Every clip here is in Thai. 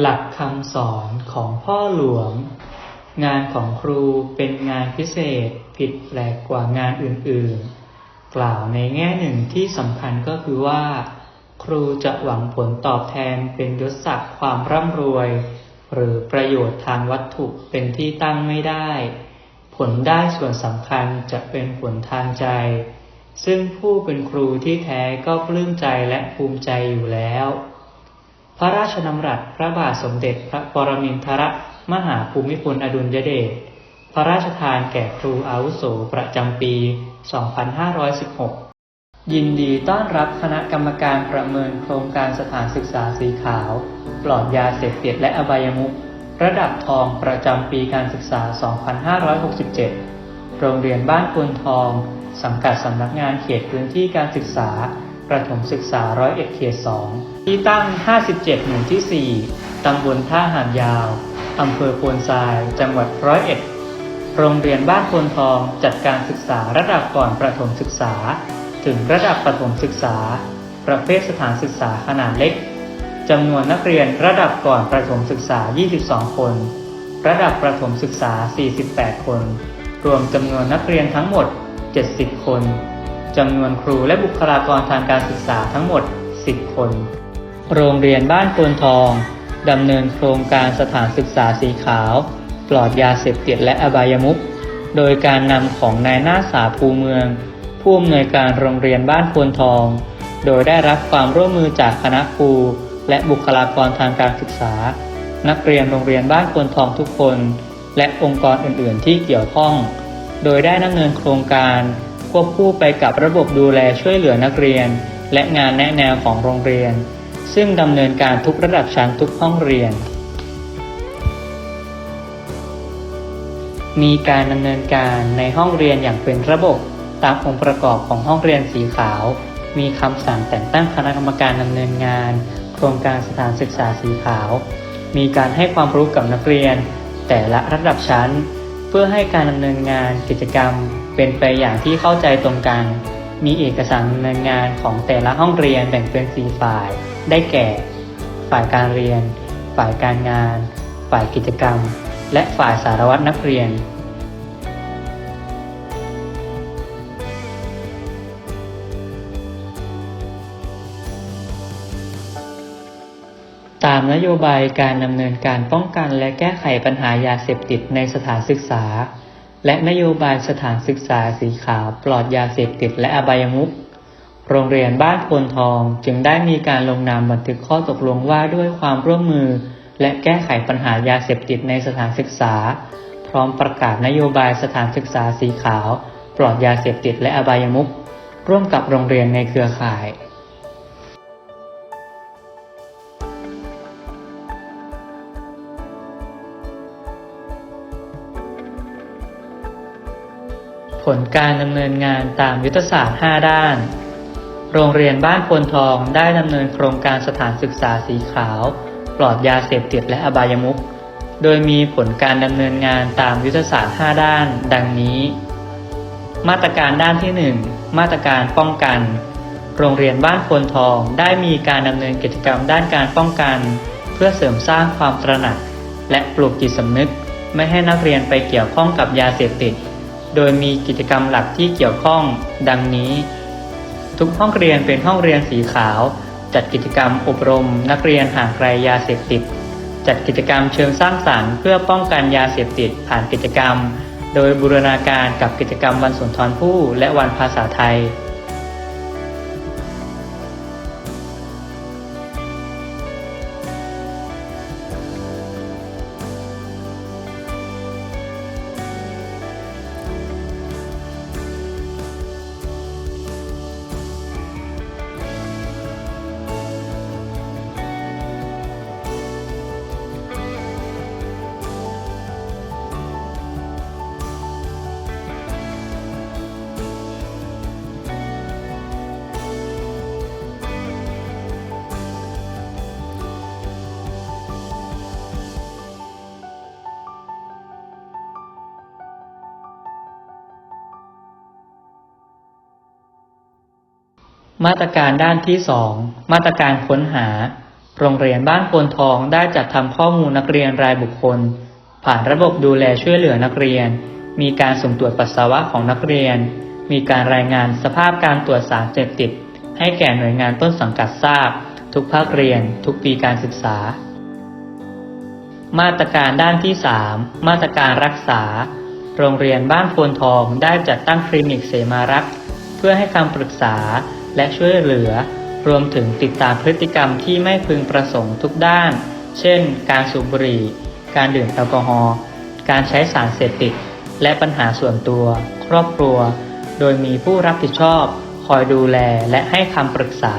หลักคำสอนของพ่อหลวง งานของครูเป็นงานพิเศษผิดแปลกกว่างานอื่นๆ กล่าวในแง่หนึ่งที่สำคัญก็คือว่า ครูจะหวังผลตอบแทนเป็นยศศักดิ์ความร่ำรวย หรือประโยชน์ทางวัตถุเป็นที่ตั้งไม่ได้ ผลได้ส่วนสำคัญจะเป็นผลทางใจ ซึ่งผู้เป็นครูที่แท้ก็ปลื้มใจและภูมิใจอยู่แล้ว พระราชดำรัสพระบาทสมเด็จพระปรมินทรมหาภูมิพลอดุลยเดช พระราชทานแก่ครูอาวุโสประจำปี 2516 ยินดีต้อนรับคณะกรรมการประเมินโครงการสถานศึกษาสีขาว ปลอดยาเสพติดและอบายมุขระดับทองประจำปีการศึกษา 2567 โรงเรียนบ้านพวนทอง สังกัดสำนักงานเขตพื้นที่การศึกษา ประถมศึกษาร้อยเอ็ดเขต2ที่ตั้ง 57 หมู่ที่ 4 ตำบลท่าหาดยาว อำเภอโพนทราย จังหวัดร้อยเอ็ด โรงเรียนบ้านโพนทองจัดการศึกษาระดับก่อนประถมศึกษา ถึงระดับประถมศึกษา ประเภทสถานศึกษาขนาดเล็ก จำนวนนักเรียนระดับก่อนประถมศึกษา 22 คน ระดับประถมศึกษา 48 คน รวมจำนวนนักเรียนทั้งหมด 70 คน จำนวนครูและบุคลากรทางการศึกษาทั้งหมด 10 คน โรงเรียนบ้านโพนทองดำเนินโครงการสถานศึกษาสีขาว ปลอดยาเสพติดและอบายมุขโดยการนำของนายหน้าสาภูเมือง ผู้อำนวยการโรงเรียนบ้านโพนทอง โดยได้รับความร่วมมือจากคณะครูและบุคลากรทางการศึกษา นักเรียนโรงเรียนบ้านโพนทองทุกคน และองค์กรอื่น ๆ ที่เกี่ยวข้อง โดยได้ดำเนินโครงการ ควบคู่ไปกับระบบดูแลช่วยเหลือนักเรียน และงานแนะแนวของโรงเรียน ซึ่งดำเนินการทุกระดับชั้นทุกห้องเรียน มีการดำเนินการในห้องเรียนอย่างเป็นระบบตามองค์ประกอบของห้องเรียนสีขาว มีคำสั่งแต่งตั้งคณะกรรมการดำเนินงาน โครงการสถานศึกษาสีขาว มีการให้ความรู้กับนักเรียน แต่ละระดับชั้น เพื่อให้การดำเนินงานกิจกรรม เป็นไปอย่างที่เข้าใจตรงกัน มีเอกสารดำเนินงานของแต่ละห้องเรียนแบ่งเป็นสี่ฝ่าย ได้แก่ ฝ่ายการเรียน ฝ่ายการงาน ฝ่ายกิจกรรม และฝ่ายสารวัตรนักเรียนตามนโยบายการดำเนินการป้องกันและแก้ไขปัญหายาเสพติดในสถานศึกษา และนโยบายสถานศึกษาสีขาวปลอดยาเสพติดและอบายมุขโรงเรียนบ้านโพนทองจึงได้มีการลงนามบันทึกข้อตกลงว่าด้วยความร่วมมือ และแก้ไขปัญหายาเสพติดในสถานศึกษา พร้อมประกาศนโยบายสถานศึกษาสีขาว ปลอดยาเสพติดและอบายมุขร่วมกับโรงเรียนในเครือข่าย ผลการดำเนินงานตามยุทธศาสตร์ 5 ด้าน โรงเรียนบ้านพลทองได้ดำเนินโครงการสถานศึกษาสีขาว ปลอดยาเสพติดและอบายมุข โดยมีผลการดำเนินงานตามยุทธศาสตร์ 5 ด้าน ดังนี้ มาตรการด้านที่ 1 มาตรการป้องกัน โรงเรียนบ้านพลทองได้มีการดำเนินกิจกรรมด้านการป้องกัน เพื่อเสริมสร้างความตระหนัก และปลูกจิตสำนึก ไม่ให้นักเรียนไปเกี่ยวข้องกับยาเสพติด โดยมีกิจกรรมหลักที่เกี่ยวข้อง ดังนี้ ทุกห้องเรียนเป็นห้องเรียนสีขาว จัดกิจกรรมอบรม นักเรียนห่างไกลยาเสพติด จัดกิจกรรมเชิงสร้างสรรค์เพื่อป้องกันยาเสพติดผ่านกิจกรรม โดยบูรณาการกับกิจกรรมวันสุนทรภู่และวันภาษาไทย มาตรการด้านที่2มาตรการค้นหา โรงเรียนบ้านโพนทองได้จัดทำข้อมูลนักเรียนรายบุคคล ผ่านระบบดูแลช่วยเหลือนักเรียน มีการสุ่มตรวจปัสสาวะของนักเรียน มีการรายงานสภาพการตรวจสารเสพติด ให้แก่หน่วยงานต้นสังกัดทราบ ทุกภาคเรียน ทุกปีการศึกษา มาตรการด้านที่ 3 มาตรการรักษา โรงเรียนบ้านโพนทองได้จัดตั้งคลินิกเสมารักษ์เพื่อให้คำปรึกษา และช่วยเหลือ รวมถึงติดตามพฤติกรรมที่ไม่พึงประสงค์ทุกด้าน เช่น การสูบบุหรี่ การดื่มแอลกอฮอล์ การใช้สารเสพติด และปัญหาส่วนตัว ครอบครัว โดยมีผู้รับผิดชอบ คอยดูแลและให้คำปรึกษา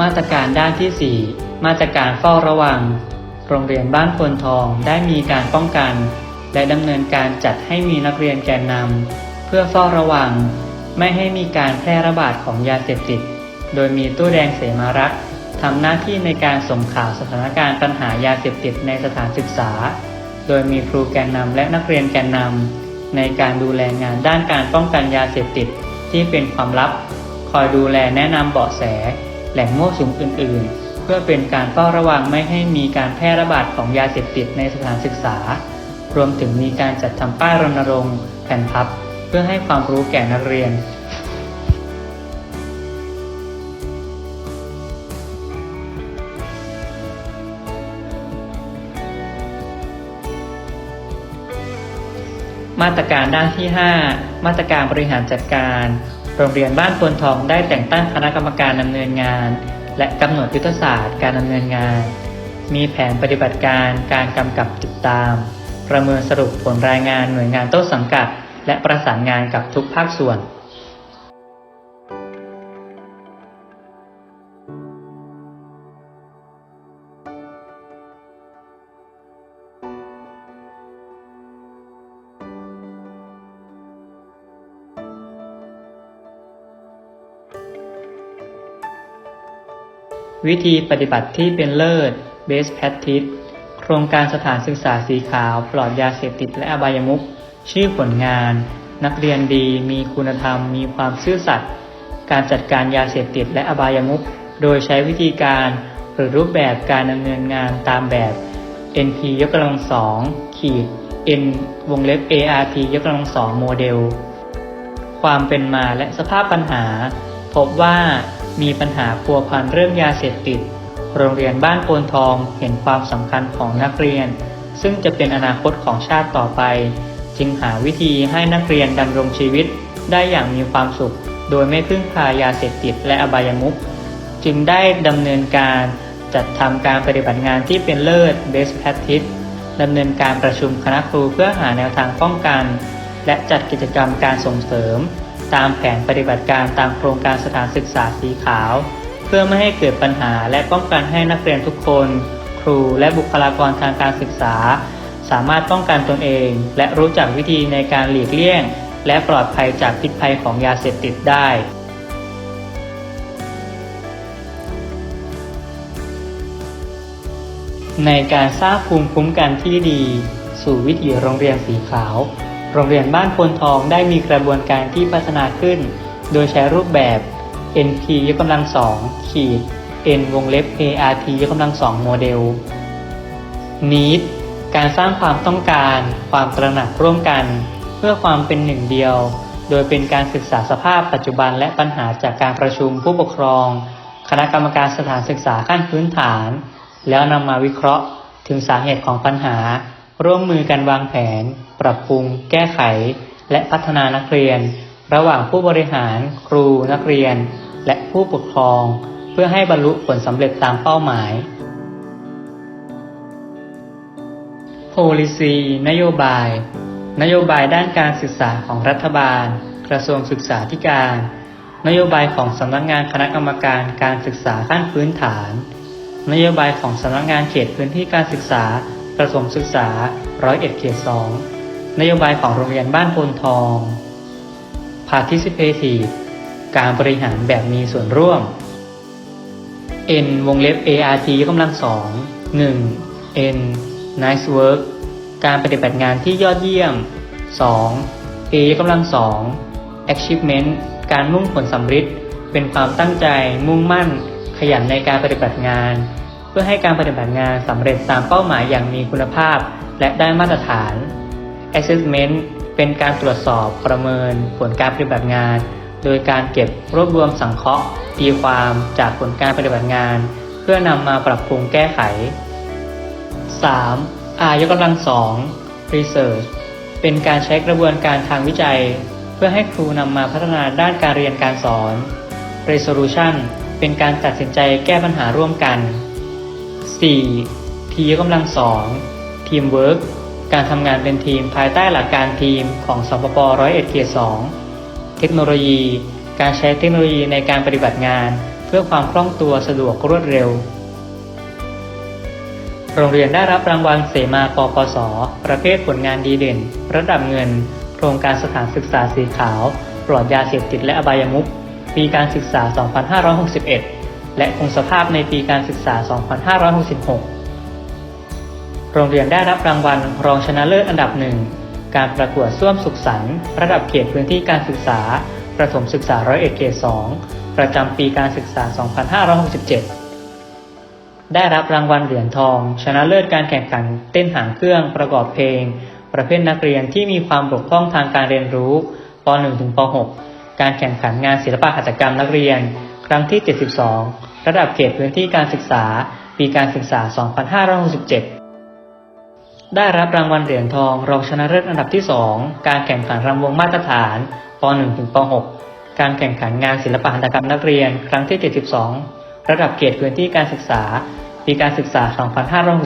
มาตรการด้านที่ 4 มาตรการเฝ้าระวัง โรงเรียนบ้านพลทองได้มีการป้องกัน และดำเนินการจัดให้มีนักเรียนแกนนำเพื่อเฝ้าระวัง ไม่ให้มีการแพร่ระบาดของยาเสพติด โดยมีตู้แดงเสมารักษ์ทำหน้าที่ในการส่งข่าวสถานการณ์ปัญหายาเสพติดในสถานศึกษา โดยมีครูแกนนำและนักเรียนแกนนำในการดูแลงานด้านการป้องกันยาเสพติดที่เป็นความลับ คอยดูแลแนะนำเบาะแส แหล่งมั่วสุมอื่น ๆ เพื่อเป็นการเฝ้าระวังไม่ให้มีการแพร่ระบาดของยาเสพติดในสถานศึกษา รวมถึงมีการจัดทำป้ายรณรงค์แผ่นพับ เพื่อให้ความรู้แก่นักเรียนมาตรการด้านที่ 5 มาตรการบริหารจัดการ โรงเรียนบ้านพลทองได้แต่งตั้งคณะกรรมการดำเนินงาน และกำหนดยุทธศาสตร์การดำเนินงาน มีแผนปฏิบัติการการกำกับติดตาม ประเมินสรุปผลรายงานหน่วยงานต้นสังกัด และประสานงานกับทุกภาคส่วน วิธีปฏิบัติที่เป็นเลิศ Best Practice โครงการสถานศึกษาสีขาว ปลอดยาเสพติดและอบายมุขชื่อผลงาน นักเรียนดี มีคุณธรรม มีความซื่อสัตย์การจัดการยาเสพติดและอบายมุขโดยใช้วิธีการหรือรูปแบบการดำเนินงานตามแบบ NP ยกกำลังสองขีด N วงเล็บ ART ยกกำลังสองโมเดล ความเป็นมาและสภาพปัญหา พบว่า มีปัญหาพัวพันเรื่องยาเสพติด โรงเรียนบ้านโพนทองเห็นความสำคัญของนักเรียน ซึ่งจะเป็นอนาคตของชาติต่อไป จึงหาวิธีให้นักเรียนดำรงชีวิตได้อย่างมีความสุข โดยไม่พึ่งพายาเสพติดและอบายมุขจึงได้ดำเนินการจัดทำการปฏิบัติงานที่เป็นเลิศ Best Practice ดำเนินการประชุมคณะครูเพื่อหาแนวทางป้องกัน และจัดกิจกรรมการส่งเสริม ตามแผนปฏิบัติการตามโครงการสถานศึกษาสีขาว เพื่อไม่ให้เกิดปัญหาและป้องกันให้นักเรียนทุกคน ครูและบุคลากรทางการศึกษา สามารถป้องกันตนเอง และรู้จักวิธีในการหลีกเลี่ยง และปลอดภัยจากพิษภัยของยาเสพติดได้ในการสร้างภูมิคุ้มกันที่ดี สู่วิถีโรงเรียนสีขาว โรงเรียนบ้านพลทองได้มีกระบวนการที่พัฒนาขึ้น โดยใช้รูปแบบ NP ยกกำลังสองขีด N วงเล็บ ART ยกกำลังสองโมเดล Need การสร้างความต้องการ ความตระหนักร่วมกัน เพื่อความเป็นหนึ่งเดียว โดยเป็นการศึกษาสภาพปัจจุบันและปัญหาจากการประชุมผู้ปกครอง คณะกรรมการสถานศึกษาขั้นพื้นฐาน แล้วนำมาวิเคราะห์ ถึงสาเหตุของปัญหา ร่วมมือกันวางแผน ปรับปรุง แก้ไข และพัฒนานักเรียน ระหว่างผู้บริหาร ครูนักเรียน และผู้ปกครอง เพื่อให้บรรลุผลสำเร็จตามเป้าหมาย Policy นโยบาย นโยบายด้านการศึกษาของรัฐบาล กระทรวงศึกษาธิการ นโยบายของสำนักงานคณะกรรมการการศึกษาขั้นพื้นฐาน นโยบายของสำนักงานเขตพื้นที่การศึกษากระทรวงศึกษาร้อยเอ็ดเขตสอง นโยบายของโรงเรียนบ้านโพนทอง Participative การบริหารแบบมีส่วนร่วม n วงเล็บ art กำลังสอง 1 n nice work การปฏิบัติงานที่ยอดเยี่ยม 2 a กกำลังสอง achievement การมุ่งผลสำเร็จเป็นความตั้งใจมุ่งมั่น ขยันในการปฏิบัติงาน เพื่อให้การปฏิบัติงานสำเร็จตามเป้าหมายอย่างมีคุณภาพ และได้มาตรฐาน assessment เป็นการตรวจสอบประเมินผลการปฏิบัติงาน โดยการเก็บรวบรวมสังเคราะห์ตีความจากผลการปฏิบัติงาน เพื่อนำมาปรับปรุงแก้ไข 3. R ยกกำลังสอง Research เป็นการใช้กระบวนการทางวิจัย เพื่อให้ครูนำมาพัฒนาด้านการเรียนการสอน Resolution เป็นการตัดสินใจแก้ปัญหาร่วมกัน 4. T ยกกำลังสอง Teamwork การทำงานเป็นทีมภายใต้หลักการทีมของสปปร้อยเอ็ดเกียรสองเทคโนโลยี การใช้เทคโนโลยีในการปฏิบัติงาน เพื่อความคล่องตัวสะดวกรวดเร็ว โรงเรียนได้รับรางวัลเสมาปปส ประเภทผลงานดีเด่น ระดับเงิน โครงการสถานศึกษาสีขาว ปลอดยาเสพติดและอบายมุขปีการศึกษา 2561 และคงสภาพในปีการศึกษา 2566 โรงเรียนได้รับรางวัลรองชนะเลิศอันดับหนึ่ง การประกวดส้วมสุขสันต์ระดับเขตพื้นที่การศึกษา ประถมศึกษาร้อยเอ็ดเขตสองประจำปีการศึกษา 2567 ได้รับรางวัลเหรียญทอง ชนะเลิศการแข่งขันเต้นหางเครื่องประกอบเพลง ประเภทนักเรียนที่มีความบกพร่องทางการเรียนรู้ป .1 ถึงป .6 การแข่งขันงานศิลปะหัตถกรรมนักเรียน ครั้งที่ 72 ระดับเขตพื้นที่การศึกษา ปีการศึกษา 2567 ได้รับรางวัลเหรียญทองรองชนะเลิศอันดับที่ 2 การแข่งขันรำวงมาตรฐานป .1 ถึงป .6 การแข่งขันงานศิลปะหัตถกรรมนักเรียน ครั้งที่ 72 ระดับเขตพื้นที่การศึกษา ปีการศึกษา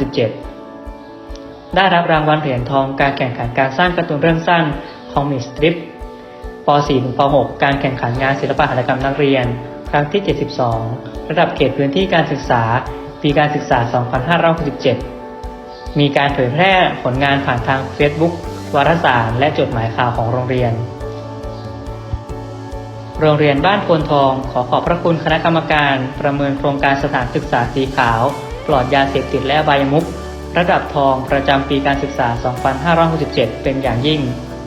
2567 ได้รับรางวัลเหรียญทองการแข่งขันการสร้างการ์ตูนเรื่องสั้นคอมิกสตริปป .4 ถึงป .6 การแข่งขันงานศิลปะหัตถกรรมนักเรียน ครั้งที่ 72 ระดับเขตพื้นที่การศึกษา ปีการศึกษา 2567 มีการเผยแพร่ผลงานผ่านทาง Facebook วารสาร และจดหมายข่าวของโรงเรียน โรงเรียนบ้านโพนทองขอขอบพระคุณคณะกรรมการประเมินโครงการสถานศึกษาสีขาว ปลอดยาเสพติดและใบายมุก ระดับทองประจำปีการศึกษา 2567 เป็นอย่างยิ่ง